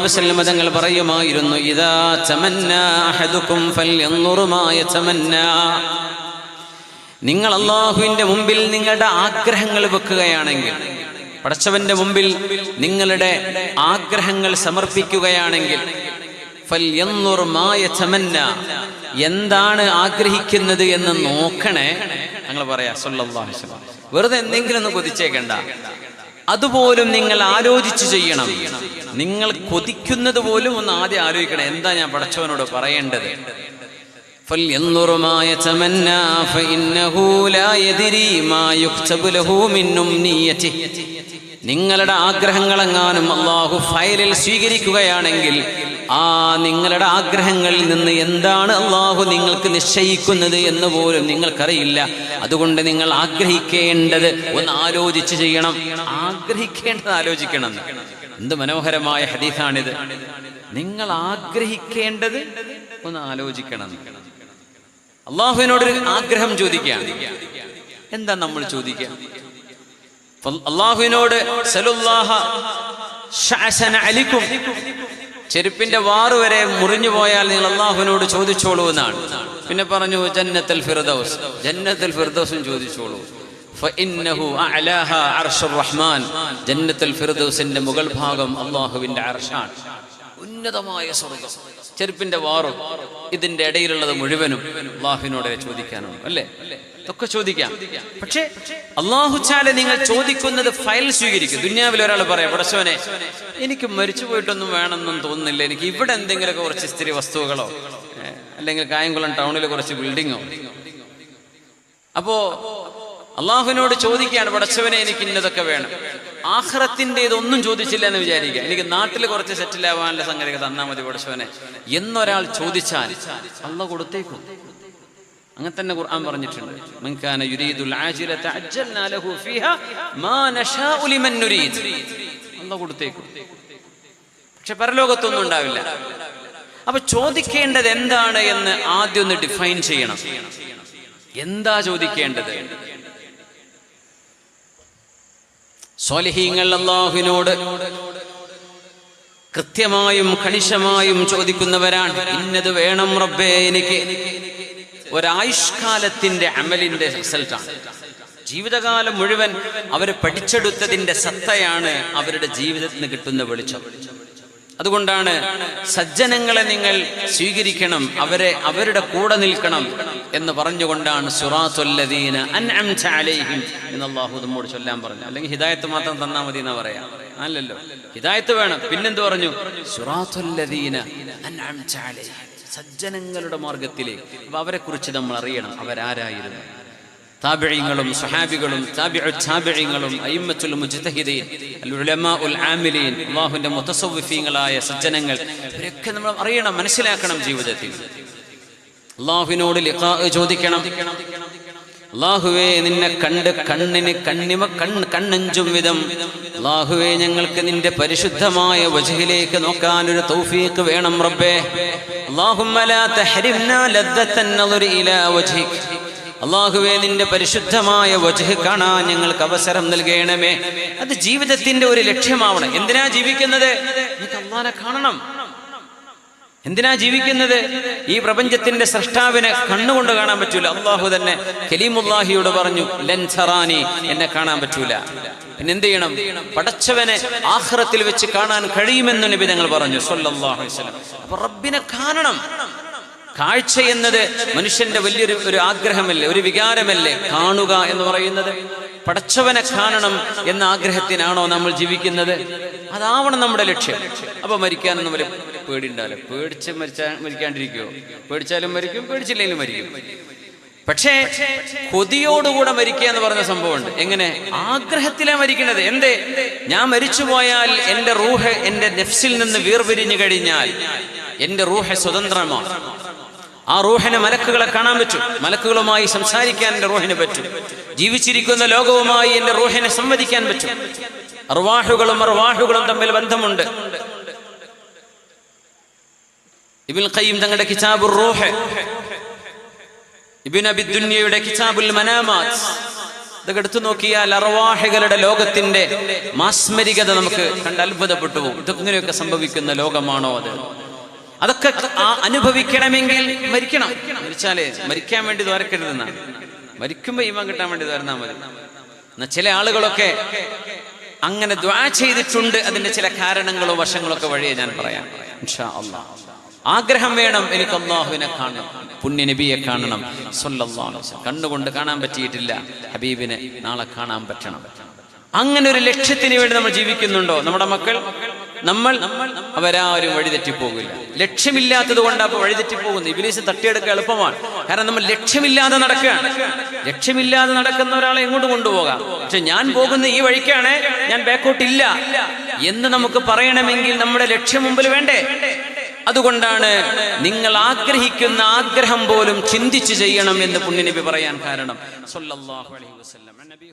വസല്ലം തങ്ങൾ പറയുമായിരുന്നു നിങ്ങൾ അള്ളാഹുവിന്റെ മുമ്പിൽ നിങ്ങളുടെ ആഗ്രഹങ്ങൾ വെക്കുകയാണെങ്കിൽ പടച്ചവന്റെ മുമ്പിൽ നിങ്ങളുടെ ആഗ്രഹങ്ങൾ സമർപ്പിക്കുകയാണെങ്കിൽ എന്താണ് ആഗ്രഹിക്കുന്നത് എന്ന് നോക്കണേ ഞങ്ങൾ പറയാ വെറുതെ എന്തെങ്കിലും ഒന്ന് കൊതിച്ചേക്കണ്ട. അതുപോലും നിങ്ങൾ ആലോചിച്ച് ചെയ്യണം. നിങ്ങൾ കൊതിക്കുന്നത് പോലും ഒന്ന് ആദ്യം ആലോചിക്കണം. എന്താ ഞാൻ പടച്ചവനോട് പറയേണ്ടത്? നിങ്ങളുടെ ആഗ്രഹങ്ങളെങ്ങാനും അള്ളാഹു ഫയലിൽ സ്വീകരിക്കുകയാണെങ്കിൽ ആ നിങ്ങളുടെ ആഗ്രഹങ്ങളിൽ നിന്ന് എന്താണ് അള്ളാഹു നിങ്ങൾക്ക് നിശ്ചയിക്കുന്നത് എന്ന് പോലും നിങ്ങൾക്കറിയില്ല. അതുകൊണ്ട് നിങ്ങൾ ആഗ്രഹിക്കേണ്ടത് ഒന്ന് ആലോചിച്ച് ചെയ്യണം. ആഗ്രഹിക്കേണ്ടത് ആലോചിക്കണം. എന്ത് മനോഹരമായ ഹദീസാണിത്. നിങ്ങൾ ആഗ്രഹിക്കേണ്ടത് ഒന്ന് ആലോചിക്കണം. അള്ളാഹുവിനോടൊരു ആഗ്രഹം ചോദിക്കുകയാണ് എന്താ നമ്മൾ ചോദിക്കുക അള്ളാഹുവിനോട് സലുല്ലാഹ അലിക്കും ചെരുപ്പിന്റെ വാറ് വരെ മുറിഞ്ഞു പോയാൽ നിങ്ങൾ അള്ളാഹുവിനോട് ചോദിച്ചോളൂ എന്നാണ്. പിന്നെ പറഞ്ഞു ജന്നത്തൽ ഫിർദൗസ്. ജന്നത്തൽ ഫിർദൗസും ചോദിച്ചോളൂ. ജന്നത്തുൽ ഫിർദൗസിന്റെ മുകൾ ഭാഗം അള്ളാഹുവിന്റെ അർഷാണ്. ഉന്നതമായ സ്വർഗം ചെരുപ്പിന്റെ വാറും ഇതിന്റെ ഇടയിലുള്ളത് മുഴുവനും അള്ളാഹുവിനോട് ചോദിക്കാനുണ്ട് അല്ലേ? ഇതൊക്കെ ചോദിക്കാം. പക്ഷേ അള്ളാഹു ചാല നിങ്ങൾ ചോദിക്കുന്നത് ഫയൽ സ്വീകരിക്കും. ദുന്യാവിൽ ഒരാൾ പറയാം പടശോനെ എനിക്ക് മരിച്ചു പോയിട്ടൊന്നും വേണമെന്നും തോന്നുന്നില്ല. എനിക്ക് ഇവിടെ എന്തെങ്കിലുമൊക്കെ കുറച്ച് സ്ത്രീ വസ്തുക്കളോ അല്ലെങ്കിൽ കായംകുളം ടൗണിൽ കുറച്ച് ബിൽഡിങ്ങോ? അപ്പോ അള്ളാഹുവിനോട് ചോദിക്കുകയാണ് പടച്ചവനെ എനിക്ക് ഇന്നതൊക്കെ വേണം. ആഹ്റത്തിന്റെ ഇതൊന്നും ചോദിച്ചില്ല എന്ന് വിചാരിക്കുക. എനിക്ക് നാട്ടിൽ കുറച്ച് സെറ്റിൽ ആവാനുള്ള സംഗതികൾ തന്നാൽ മതി പഠിച്ചവനെ എന്നൊരാൾ ചോദിച്ചാൽ അള്ള കൊടുത്തേക്കും. അങ്ങനെ തന്നെ ഖുർആൻ പറഞ്ഞിട്ടുണ്ട്. മൻകാന യുരീദുൽ ആജില തഅജ്ജൽനാ ലഹു മാ നശാഉ ലിമൻ കൊടുത്തേക്കും. പക്ഷെ പരലോകത്തൊന്നും ഉണ്ടാവില്ല. അപ്പൊ ചോദിക്കേണ്ടത് എന്താണ് എന്ന് ആദ്യം ഒന്ന് ഡിഫൈൻ ചെയ്യണം. എന്താ ചോദിക്കേണ്ടത്? സ്വാലിഹീങ്ങൾ അള്ളാഹുവിനോട് കൃത്യമായും കണിശമായും ചോദിക്കുന്നവരാണ്. ഇന്നത് വേണം റബ്ബേ എനിക്ക് ഒരായുഷ്കാലത്തിന്റെ അമലിന്റെ റിസൾട്ടാണ് ജീവിതകാലം മുഴുവൻ അവർ പഠിച്ചെടുത്തതിന്റെ സത്തയാണ് അവരുടെ ജീവിതത്തിന് കിട്ടുന്ന വെളിച്ചം. അതുകൊണ്ടാണ് സജ്ജനങ്ങളെ നിങ്ങൾ സ്വീകരിക്കണം അവരെ അവരുടെ കൂടെ നിൽക്കണം എന്ന് പറഞ്ഞുകൊണ്ടാണ് എന്ന് അള്ളാഹു നമ്മോട് ചൊല്ലാൻ പറഞ്ഞു അല്ലെങ്കിൽ ഹിദായത്ത് മാത്രം തന്നാ മതി എന്നാ പറയാ. അല്ലല്ലോ. ഹിദായത്ത് വേണം. പിന്നെന്ത് പറഞ്ഞു? സജ്ജനങ്ങളുടെ മാർഗത്തിലേക്ക് അപ്പൊ അവരെ കുറിച്ച് നമ്മൾ അറിയണം. അവരാരായിരുന്നു? താബിഈങ്ങളും സുഹാബികളും താബിഉ താബിഈങ്ങളും അയ്യമ്മത്തുൽ മുജ്തഹിദീൻ അൽ ഉലമാഉൽ ആമിലീൻ അല്ലാഹുവിന്റെ മുത്തസൗഫീങ്ങളായ സജ്ജനങ്ങൾ ഇവരൊക്കെ നമ്മൾ അറിയണം മനസ്സിലാക്കണം ജീവിതത്തിൽ. അള്ളാഹുവിനോട് ചോദിക്കണം. അള്ളാഹുവേ നിന്നെ കണ്ട് കണ്ണിന് കണ്ണിമ കണ്ണ് കണ്ണഞ്ചും വിധം. അള്ളാഹുവേ ഞങ്ങൾക്ക് നിന്റെ പരിശുദ്ധമായ വജഹിലേക്ക് നോക്കാൻ ഒരു തൗഫീക്ക് വേണം റബ്ബേ. അല്ലാഹുമ്മ ലാ തഹരിംനാ ലദ്ദത്തൻ നദറി ഇലാ വജ്ഹിക്. അള്ളാഹുവേ നിന്റെ പരിശുദ്ധമായ വജഹ് കാണാൻ ഞങ്ങൾക്ക് അവസരം നൽകണമേ. അത് ജീവിതത്തിന്റെ ഒരു ലക്ഷ്യമാവണം. എന്തിനാ ജീവിക്കുന്നത്? കാണണം. എന്തിനാ ജീവിക്കുന്നത്? ഈ പ്രപഞ്ചത്തിന്റെ സൃഷ്ടാവിനെ കണ്ണുകൊണ്ട് കാണാൻ പറ്റൂല. അള്ളാഹു തന്നെ കലീമുല്ലാഹിയോട് പറഞ്ഞു ലൻസറാനി എന്നെ കാണാൻ പറ്റൂല. പിന്നെ എന്ത് ചെയ്യണം? പടച്ചവനെ ആഹ്റത്തിൽ വെച്ച് കാണാൻ കഴിയുമെന്ന് നബി ഞങ്ങൾ പറഞ്ഞു അപ്പൊ റബ്ബിനെ കാണണം. കാഴ്ച എന്നത് മനുഷ്യന്റെ വലിയൊരു ഒരു ആഗ്രഹമല്ലേ ഒരു വികാരമല്ലേ? കാണുക എന്ന് പറയുന്നത്. പടച്ചവനെ കാണണം എന്ന ആഗ്രഹത്തിനാണോ നമ്മൾ ജീവിക്കുന്നത്? അതാവണം നമ്മുടെ ലക്ഷ്യം. അപ്പൊ മരിക്കാനൊന്നും വലിയ പേടിണ്ടാവില്ല പേടിച്ച് മരിച്ചാ മരിക്കാണ്ടിരിക്കുവോ? പേടിച്ചാലും മരിക്കും പേടിച്ചില്ലെങ്കിലും മരിക്കും. പക്ഷേ കൊതിയോടുകൂടെ മരിക്കുക എന്ന് പറഞ്ഞ സംഭവമുണ്ട്. എങ്ങനെ? ആഗ്രഹത്തിലാ മരിക്കുന്നത്. എന്തേ? ഞാൻ മരിച്ചു പോയാൽ എന്റെ റൂഹ് എന്റെ നെഫ്സിൽ നിന്ന് വീർപിരിഞ്ഞു കഴിഞ്ഞാൽ എന്റെ റൂഹ് സ്വതന്ത്രമാണ് ആ റൂഹിനെ മലക്കുകളെ കാണാൻ പറ്റും. മലക്കുകളുമായി സംസാരിക്കാൻ എന്റെ റൂഹിന് പറ്റും. ജീവിച്ചിരിക്കുന്ന ലോകവുമായി എന്റെ റൂഹിനെ സംവദിക്കാൻ പറ്റും. അർവാഹുകളും അർവാഹുകളും തമ്മിൽ ബന്ധമുണ്ട്. ഇബിൻ ഖയ്യിം തങ്ങളുടെ കിതാബുർ റൂഹ് ഇബിൻ അബിദുന്യയുടെ കിതാബുൽ മനാമാത്ത്. ഇതൊക്കെ എടുത്തു നോക്കിയാൽ അറവാഹികളുടെ ലോകത്തിന്റെ മാസ്മരികത നമുക്ക് കണ്ട് അത്ഭുതപ്പെട്ടു പോകും. ഇതൊക്കെ ഇങ്ങനെയൊക്കെ സംഭവിക്കുന്ന ലോകമാണോ അത്? അതൊക്കെ അനുഭവിക്കണമെങ്കിൽ മരിക്കണം. മരിച്ചാലേ മരിക്കാൻ വേണ്ടി ദ്വാരക്കരുതെന്നാണ്. മരിക്കുമ്പോ ഈമാൻ കിട്ടാൻ വേണ്ടി ദ്വാരന്നാ മതി. എന്നാ ചില ആളുകളൊക്കെ അങ്ങനെ ദ്വാ ചെയ്തിട്ടുണ്ട്. അതിന്റെ ചില കാരണങ്ങളോ വശങ്ങളോ ഒക്കെ വഴിയെ ഞാൻ പറയാം. ആഗ്രഹം വേണം. എനിക്ക് അള്ളാഹുവിനെ കാണണം. പുണ്യ നബിയെ കാണണം. കണ്ണുകൊണ്ട് കാണാൻ പറ്റിയിട്ടില്ല. ഹബീബിനെ നാളെ കാണാൻ പറ്റണം. അങ്ങനെ ഒരു ലക്ഷ്യത്തിന് വേണ്ടി നമ്മൾ ജീവിക്കുന്നുണ്ടോ? നമ്മുടെ മക്കൾ നമ്മൾ അവരാരും വഴിതെറ്റിപ്പോകില്ല ലക്ഷ്യമില്ലാത്തത് കൊണ്ട് അപ്പൊ വഴിതെറ്റിപ്പോകുന്നു ഇബിലീസ് തട്ടിയെടുക്കുക എളുപ്പമാണ്. കാരണം നമ്മൾ ലക്ഷ്യമില്ലാതെ നടക്കുകയാണ്. ലക്ഷ്യമില്ലാതെ നടക്കുന്ന ഒരാളെ എങ്ങോട്ട് കൊണ്ടുപോകാം? പക്ഷെ ഞാൻ പോകുന്ന ഈ വഴിക്കാണ് ഞാൻ ബാക്കോട്ടില്ല എന്ന് നമുക്ക് പറയണമെങ്കിൽ നമ്മുടെ ലക്ഷ്യം മുമ്പിൽ വേണ്ടേ? അതുകൊണ്ടാണ് നിങ്ങൾ ആഗ്രഹിക്കുന്ന ആഗ്രഹം പോലും ചിന്തിച്ചു ചെയ്യണം എന്ന് പുണ്യനബി പറയാൻ കാരണം. സല്ലല്ലാഹു അലൈഹി വസല്ലം. നബി